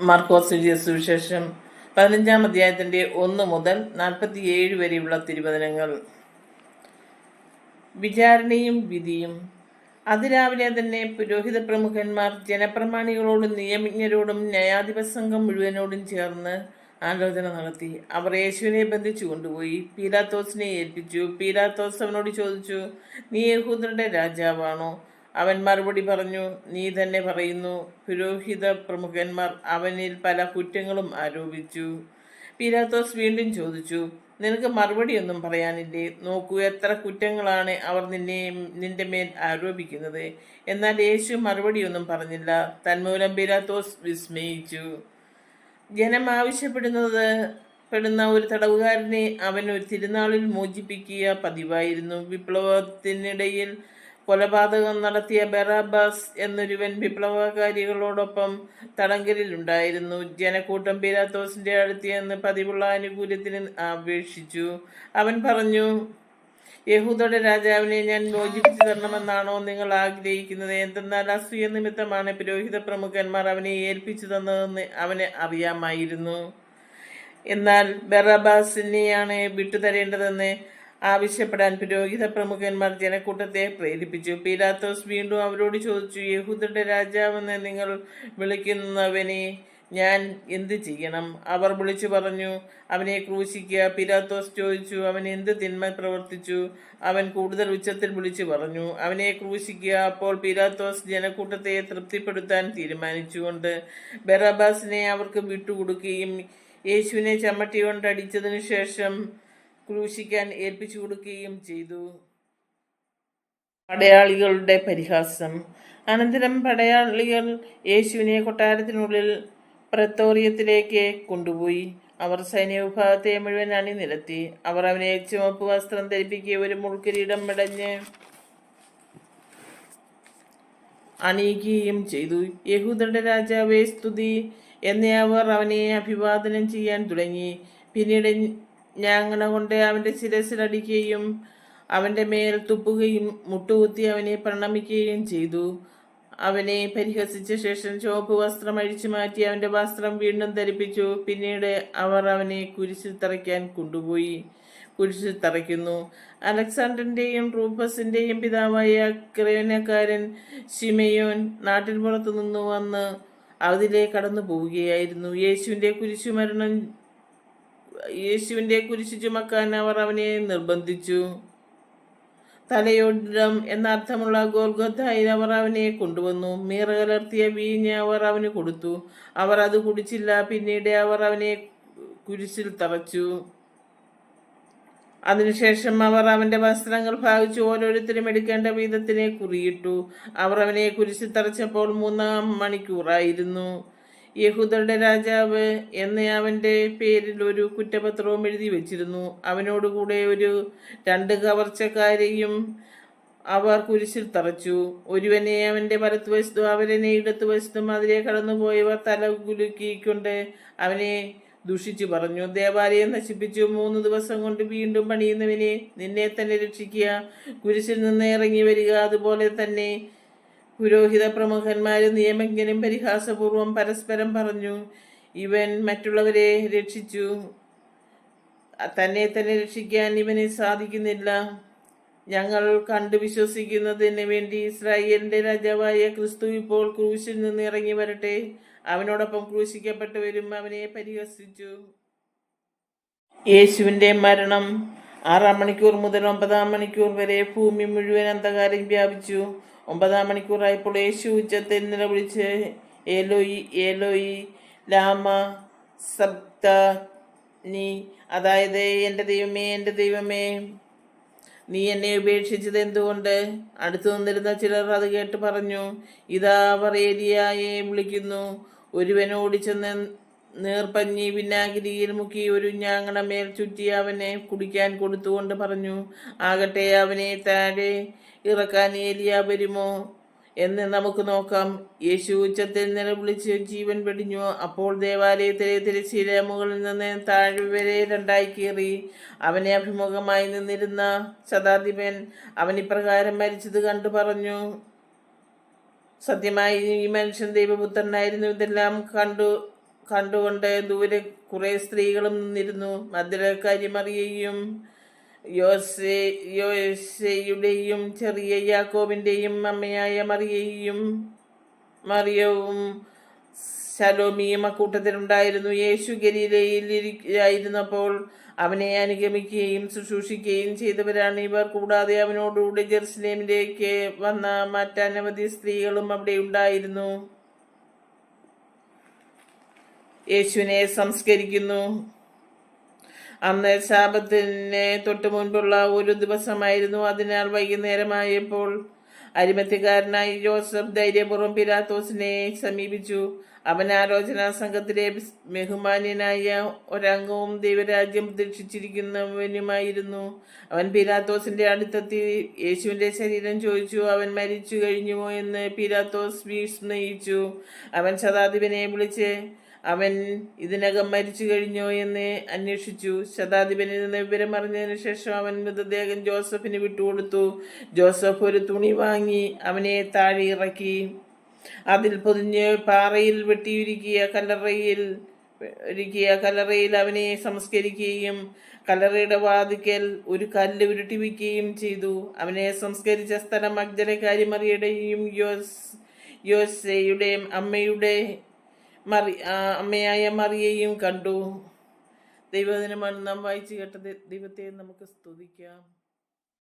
മാർക്കോസ് എഴുതിയ സുവിശേഷം പതിനഞ്ചാം അധ്യായത്തിന്റെ ഒന്ന് മുതൽ നാൽപ്പത്തിയേഴ് വരെയുള്ള തിരുവചനങ്ങൾ. വിചാരണയും വിധിയും. അതിരാവിലെ തന്നെ പുരോഹിത പ്രമുഖന്മാർ ജനപ്രമാണികളോടും നിയമജ്ഞരോടും ന്യായാധിപ സംഘം മുഴുവനോടും ചേർന്ന് ആലോചന നടത്തി. അവർ യേശുവിനെ ബന്ധിച്ചു കൊണ്ടുപോയി. പീലാത്തോസിനെ ഏൽപ്പിച്ചു. പീലാത്തോസ് അവനോട് ചോദിച്ചു നീ യഹൂദരുടെ രാജാവാണോ? അവൻ മറുപടി പറഞ്ഞു നീ തന്നെ പറയുന്നു പുരോഹിത പ്രമുഖന്മാർ അവനിൽ പല കുറ്റങ്ങളും ആരോപിച്ചു. പീലാത്തോസ് വീണ്ടും ചോദിച്ചു നിനക്ക് മറുപടിയൊന്നും പറയാനില്ലേ? നോക്കൂ എത്ര കുറ്റങ്ങളാണ് അവർ നിന്നെ നിന്റെ മേൽ ആരോപിക്കുന്നത്. എന്നാൽ യേശു മറുപടിയൊന്നും പറഞ്ഞില്ല. തന്മൂലം പീലാത്തോസ് വിസ്മയിച്ചു. ജനം ആവശ്യപ്പെടുന്നത് പെടുന്ന ഒരു തടവുകാരനെ അവൻ ഒരു തിരുനാളിൽ മോചിപ്പിക്കുക പതിവായിരുന്നു. വിപ്ലവത്തിനിടയിൽ കൊലപാതകം നടത്തിയ ബറാബാസ് എന്നൊരുവൻ വിപ്ലവകാരികളോടൊപ്പം തടങ്കലിലുണ്ടായിരുന്നു. ജനക്കൂട്ടം പിരാത്തോസിന്റെ അടുത്ത് പതിവുള്ള ആനുകൂല്യത്തിന് അപേക്ഷിച്ചു. അവൻ പറഞ്ഞു യഹൂദയുടെ രാജാവിനെ ഞാൻ മോചിപ്പിച്ചു തരണമെന്നാണോ നിങ്ങൾ ആഗ്രഹിക്കുന്നത്? എന്തെന്നാൽ അസൂയ നിമിത്തമാണ് പുരോഹിത പ്രമുഖന്മാർ അവനെ ഏൽപ്പിച്ചു തന്നതെന്ന് അവന് അറിയാമായിരുന്നു. എന്നാൽ ബറാബാസിനെയാണ് വിട്ടുതരേണ്ടതെന്ന് ആവശ്യപ്പെടാൻ പുരോഹിത പ്രമുഖന്മാർ ജനക്കൂട്ടത്തെ പ്രേരിപ്പിച്ചു. പീലാത്തോസ് വീണ്ടും അവരോട് ചോദിച്ചു യഹൂദരുടെ രാജാവെന്ന് നിങ്ങൾ വിളിക്കുന്നവനെ ഞാൻ എന്ത് ചെയ്യണം? അവർ വിളിച്ചു പറഞ്ഞു അവനെ ക്രൂശിക്കുക. പിലാത്തോസ് ചോദിച്ചു അവൻ എന്ത് തിന്മ പ്രവർത്തിച്ചു? അവൻ കൂടുതൽ ഉച്ചത്തിൽ വിളിച്ചു പറഞ്ഞു അവനെ ക്രൂശിക്കുക. അപ്പോൾ പിലാത്തോസ് ജനക്കൂട്ടത്തെ തൃപ്തിപ്പെടുത്താൻ തീരുമാനിച്ചുകൊണ്ട് ബെറബാസിനെ അവർക്ക് വിട്ടുകൊടുക്കുകയും യേശുവിനെ ചമ്മട്ടി കൊണ്ട് അടിച്ചതിനു ശേഷം ക്രൂശിക്കാൻ ഏൽപ്പിച്ചു കൊടുക്കുകയും ചെയ്തു. പടയാളികളുടെ പരിഹാസം. അനന്തരം പടയാളികൾ യേശുവിനെ കൊട്ടാരത്തിനുള്ളിൽ പ്രത്തോറിയത്തിലേക്ക് കൊണ്ടുപോയി. അവർ സൈന്യവിഭാഗത്തെ മുഴുവൻ അണിനിരത്തി. അവർ അവനെ ചുവപ്പ് വസ്ത്രം ധരിപ്പിക്കുക ഒരു മുൾക്കിരീടം മെടഞ്ഞ് അണിയിക്കുകയും ചെയ്തു. യഹൂദരുടെ രാജാവേ സ്തുതി. എന്നേ അവർ അവനെ അഭിവാദനം ചെയ്യാൻ തുടങ്ങി. പിന്നീട് ഞാങ്ങണ കൊണ്ട് അവന്റെ ശിരസിലടിക്കുകയും അവന്റെ മേൽ തുപ്പുകയും മുട്ടുകുത്തി അവനെ പ്രണമിക്കുകയും ചെയ്തു. അവനെ പരിഹസിച്ച ശേഷം ചുവപ്പ് വസ്ത്രം അഴിച്ചു മാറ്റി അവന്റെ വസ്ത്രം വീണ്ടും ധരിപ്പിച്ചു. പിന്നീട് അവർ അവനെ കുരിശിൽ തറയ്ക്കാൻ കൊണ്ടുപോയി. കുരിശിൽ തറയ്ക്കുന്നു. അലക്സാണ്ടറിന്റെയും റൂപ്പസിന്റെയും പിതാവായ ക്രയോനക്കാരൻ ഷിമയോൻ നാട്ടിൻ പുറത്തു നിന്ന് വന്ന് അതിലെ കടന്നു പോവുകയായിരുന്നു യേശുവിന്റെ കുരിശുമരണം യേശുവിന്റെ കുരിശു ചുമക്കാൻ അവർ അവനെ നിർബന്ധിച്ചു. തലയോടം എന്നർത്ഥമുള്ള ഗോൽഗോത്തായി അവർ അവനെ കൊണ്ടുവന്നു. മീറ കലർത്തിയ വീഞ്ഞ് അവർ അവന് കൊടുത്തു. അവർ അത് കുടിച്ചില്ല. പിന്നീട് അവർ അവനെ കുരിശിൽ തറച്ചു. അതിനുശേഷം അവർ അവന്റെ വസ്ത്രങ്ങൾ ഭാഗിച്ചു ഓരോരുത്തരും എടുക്കേണ്ട വീതത്തിനെ കുറിയിട്ടു. അവർ അവനെ കുരിശിൽ തറച്ചപ്പോൾ മൂന്നാം മണിക്കൂറായിരുന്നു. യഹൂദരുടെ രാജാവ് എന്ന അവന്റെ പേരിൽ ഒരു കുറ്റപത്രവും എഴുതി വച്ചിരുന്നു. അവനോടുകൂടെ ഒരു രണ്ട് കവർച്ചക്കാരെയും അവർ കുരിശിൽ തറച്ചു. ഒരുവനെ അവന്റെ വലത്തുവശത്തും അവരനെ ഇടത്തുവശത്തും അതിലെ കടന്നുപോയവർ തല കുലുക്കിക്കൊണ്ട് അവനെ ദുഷിച്ചു പറഞ്ഞു. ദേവാലയം നശിപ്പിച്ചു. മൂന്ന് ദിവസം കൊണ്ട് വീണ്ടും പണിയുന്നവനെ നിന്നെ തന്നെ രക്ഷിക്കുക. കുരിശിൽ നിന്ന് ഇറങ്ങി വരിക. അതുപോലെ തന്നെ പുരോഹിത പ്രമുഖന്മാരും നിയമജ്ഞനും പരിഹാസപൂർവം പരസ്പരം പറഞ്ഞു ഇവൻ മറ്റുള്ളവരെ രക്ഷിച്ചു. തന്നെ തന്നെ രക്ഷിക്കാൻ ഇവന് സാധിക്കുന്നില്ല. ഞങ്ങൾ കണ്ടു വിശ്വസിക്കുന്നതിന് വേണ്ടി ഇസ്രായേലിന്റെ രാജാവായ ക്രിസ്തു ഇപ്പോൾ ക്രൂശിൽ നിന്ന് ഇറങ്ങി വരട്ടെ. അവനോടൊപ്പം ക്രൂശിക്കപ്പെട്ടവരും അവനെ പരിഹസിച്ചു. യേശുവിന്റെ മരണം ആറാം മണിക്കൂർ മുതൽ ഒമ്പതാം മണിക്കൂർ വരെ ഭൂമി മുഴുവൻ അന്ധകാരം വ്യാപിച്ചു. ഒമ്പതാം മണിക്കൂറായപ്പോൾ യേശു ഉച്ചത്തിൽ നിലവിളിച്ച് ഏലോയി ഏലോയി ലാമ സപ്ത നീ അതായത് എന്റെ ദൈവമേ എന്റെ ദൈവമേ നീ എന്നെ ഉപേക്ഷിച്ചത് എന്തുകൊണ്ട്? അടുത്തു നിന്നിരുന്ന ചിലർ അത് കേട്ട് പറഞ്ഞു ഇതാ അവർ ഏരിയയെ വിളിക്കുന്നു. ഒരുവൻ ഓടിച്ചെന്ന് നീർപ്പഞ്ഞി വിനാഗിരിയിൽ മുക്കി ഒരു ഞാങ്ങണ മേൽ ചുറ്റി അവനെ കുടിക്കാൻ കൊടുത്തുകൊണ്ട് പറഞ്ഞു ആകട്ടെ അവനെ താഴെ ഇറക്കാൻ ഏലിയ വരുമോ? എന്ന് നമുക്ക് നോക്കാം. യേശു ഉച്ചത്തിൽ നിലവിളിച്ച് ജീവൻ വെടിഞ്ഞു. അപ്പോൾ ദേവാലയത്തിലെ തിരശ്ശീല മുകളിൽ നിന്ന് താഴെ വരെ രണ്ടായി കീറി. അവനെ അഭിമുഖമായി നിന്നിരുന്ന ശതാധിപൻ അവനിപ്രകാരം മരിച്ചത് കണ്ടു പറഞ്ഞു. സത്യമായി ഈ മനുഷ്യൻ ദൈവപുത്രനായിരുന്നു. ഇതെല്ലാം കണ്ടു കണ്ടുകൊണ്ട് ദൂരെ കുറെ സ്ത്രീകളും നിന്നിരുന്നു. മധുരക്കാരി മറിയയും യോസേ ചെറിയ യാക്കോബിന്റെയും അമ്മയായ മറിയയും മറിയവും ശലോമിയും അക്കൂട്ടത്തിലുണ്ടായിരുന്നു. യേശു ഗലീലയിൽ ആയിരുന്നപ്പോൾ അവനെ അനുഗമിക്കുകയും ശുശ്രൂഷിക്കുകയും ചെയ്തവരാണ് ഇവർ. കൂടാതെ അവനോടുകൂടി ജെറുസലേമിലേക്ക് വന്ന മറ്റനവധി സ്ത്രീകളും അവിടെ ഉണ്ടായിരുന്നു. യേശുവിനെ സംസ്കരിക്കുന്നു. അന്ന് ശാപത്തിന് തൊട്ടു മുൻപുള്ള ഒരു ദിവസമായിരുന്നു. അതിനാൽ വൈകുന്നേരമായപ്പോൾ അരിമത്തിക്കാരനായി ജോസഫ് ധൈര്യപൂർവം പിലാത്തോസിനെ സമീപിച്ചു. അവൻ ആലോചനാ സംഘത്തിലെ ബഹുമാന്യനായ ഒരംഗവും ദൈവരാജ്യം പ്രതീക്ഷിച്ചിരിക്കുന്നവനുമായിരുന്നു. അവൻ പിലാത്തോസിന്റെ അടുത്തെത്തി യേശുവിന്റെ ശരീരം ചോദിച്ചു അവൻ മരിച്ചു കഴിഞ്ഞുവോ? എന്ന് പിലാത്തോസ് വിസ്മയിച്ചു. അവൻ ശതാധിപനെ വിളിച്ച് അവൻ ഇതിനകം മരിച്ചു കഴിഞ്ഞോ എന്ന് അന്വേഷിച്ചു. ശതാധിപനിൽ നിന്ന് വിവരം അറിഞ്ഞതിന് ശേഷം അവൻ മൃതദേഹം ജോസഫിന് വിട്ടുകൊടുത്തു. ജോസഫ് ഒരു തുണി വാങ്ങി അവനെ താഴെ ഇറക്കി. അതിൽ പൊതിഞ്ഞ് പാറയിൽ വെട്ടിയിരിക്കിയ കല്ലറയിൽ ഒരുക്കിയ കല്ലറയിൽ അവനെ സംസ്കരിക്കുകയും കല്ലറയുടെ വാതിക്കൽ ഒരു കല്ല് ഉരുട്ടി വയ്ക്കുകയും ചെയ്തു. അവനെ സംസ്കരിച്ച സ്ഥലം അഗ്ജലക്കാരി മറിയുടെയും യോസ് യോസയുടെയും അമ്മയുടെ മറി അമ്മയായ മറിയെയും കണ്ടു. ദൈവദിനമാണ് നാം വായിച്ചു കേട്ടത് ദൈവത്തെ നമുക്ക് സ്തുതിക്കാം.